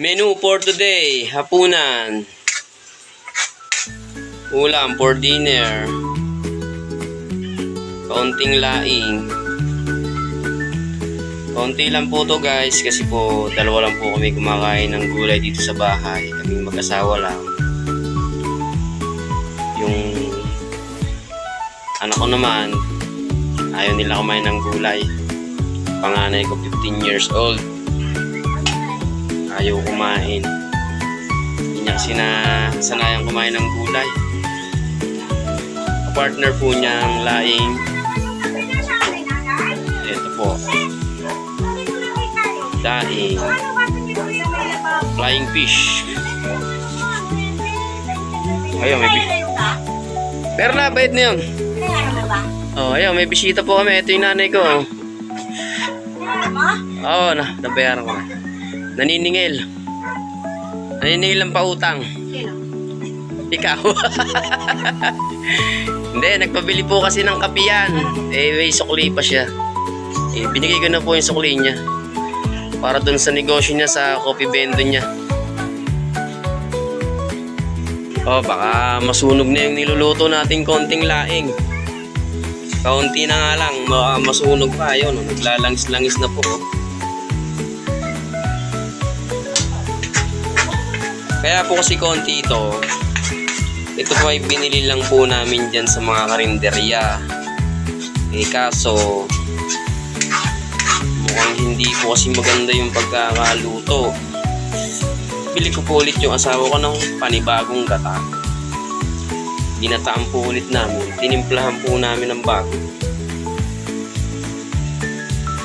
Menu for today, hapunan. Ulam for dinner. Kaunting laing. Kaunti lang po to guys kasi po dalawa lang po kami kumakain ng gulay dito sa bahay. Kaming mag-asawa lang. Yung anak ko naman, ayaw nila kumain ng gulay. Panganay ko 15 years old ayaw kumain. Hindi niya kasi na sanayang kumain ng gulay. Partner po niyang laing. Ito po. Daing. Flying fish. Ayun, may fish. Pero na, bait na yun. Oh, ayun, may bisita po kami. Ito yung nanay ko. oh. Na, nabayaran ko na. Naniningil. Naniningil ng pautang. Ikaw. Hindi, nagpabili po kasi ng kapiyan. Eh, may sukli pa siya. Eh, binigay ko na po yung sukli niya. Para dun sa negosyo niya sa coffee bendo niya. Oh, baka masunog na yung niluluto nating konting laing. Kaunti na nga lang, baka masunog pa. Ayun, oh, naglalangis-langis na po. Kaya po kasi konti ito, ito po ay binili lang po namin dyan sa mga karinderya. Eh kaso, mukhang hindi po kasi maganda yung pagkakaluto. Bili ko po ulit yung asawa ko ng panibagong gata. Ginataan po ulit namin. Tinimplahan po namin ng bago.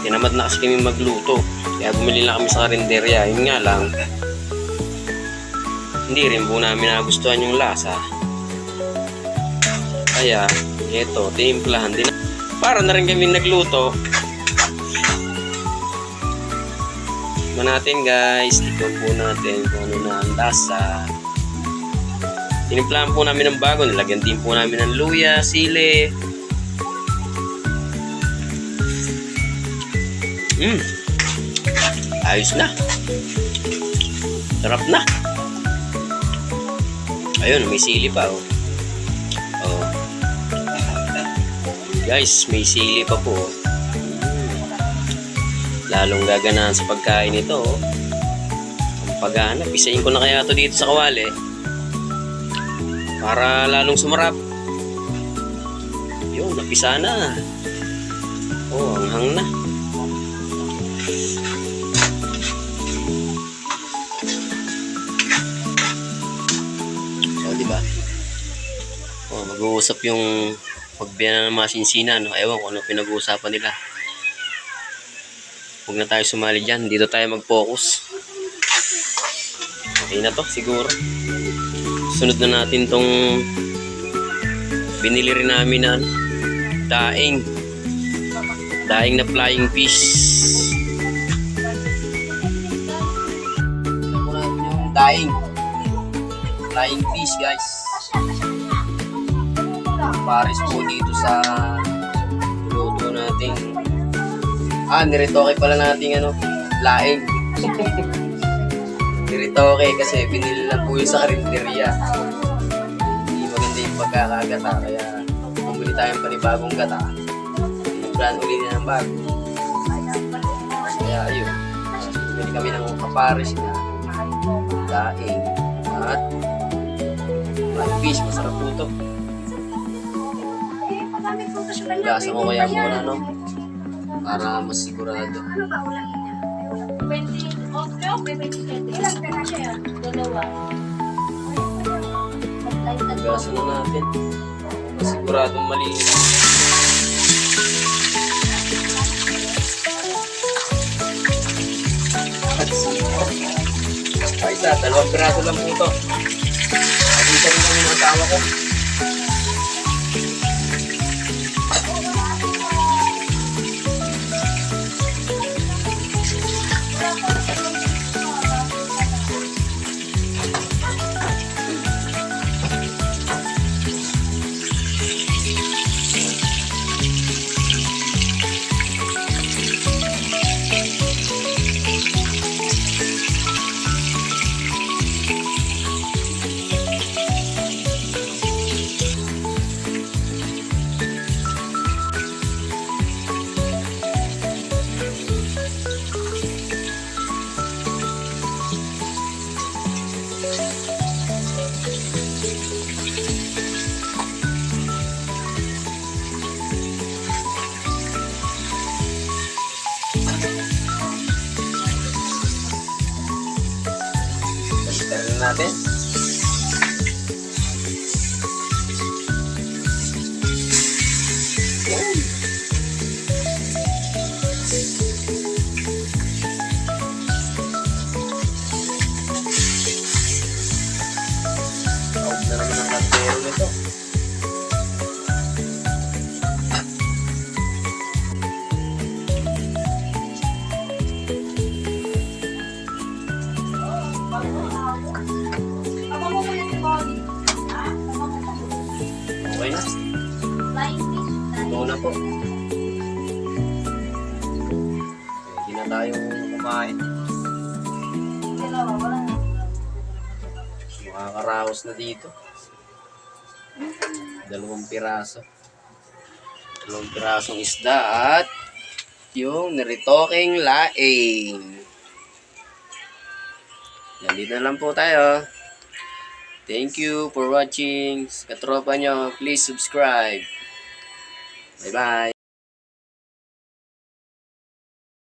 Tinamad na kasi kami magluto. Kaya bumili lang kami sa karinderya. Yun nga lang, hindi rin po namin nagustuhan yung lasa. Kaya, eto, tinimplahan din. Para na rin kami nagluto. Tignan natin guys, ito po natin kung ano na ang lasa. Tinimplahan po namin ng bago, nilagyan din po namin ng luya, sili. Mmm, ayos na. Sarap na. Ayun, may sili pa oh. Oh. Guys, may sili pa po. oh. Mm. Lalong gaganahan sa pagkain ito oh. Ang paghanap, isayin ko na kaya to dito sa kawali. Para lalong sumarap. Yun, napisa na. Oh, ang hang na. Di ba? Oh, mag-uusap yung pagbiyan ng mga sinsina, no? Ewan ko ano pinag-uusapan nila. Huwag na tayo sumali dyan. Dito tayo mag-focus. Okay na to, siguro. Sunod na natin tong binili rin namin na ano, daing. Daing na flying fish. Daing. Flying fish, guys. Paris po dito sa luto nating ah, niritoke pala nating ano, laing. niritoke kasi binili lang po yun sa karinderya. Hindi maganda yung pagkakagata kaya bumili tayong panibagong gata. Brand uli na ng bago. Kaya ayun. Bumili kami ng kaparis na laing at fish. Masarap po ito. Gasa ko kaya muna, no? Para mas sigurado. Ano ba ulan niya? 20, okay, okay, 20, Ilang pera siya yan? Dalawa. Gasa na natin. Mas siguradong malinis. Ay, isa, dalawang piraso lang po ito. Nakita rin asawa ko. Natin. Kumain. Makakaraos na dito. Dalawang piraso. Dalawang pirasong isda at yung niritoking laing. Nandito na lang po tayo. Thank you for watching. Katropa nyo, please subscribe. Bye-bye.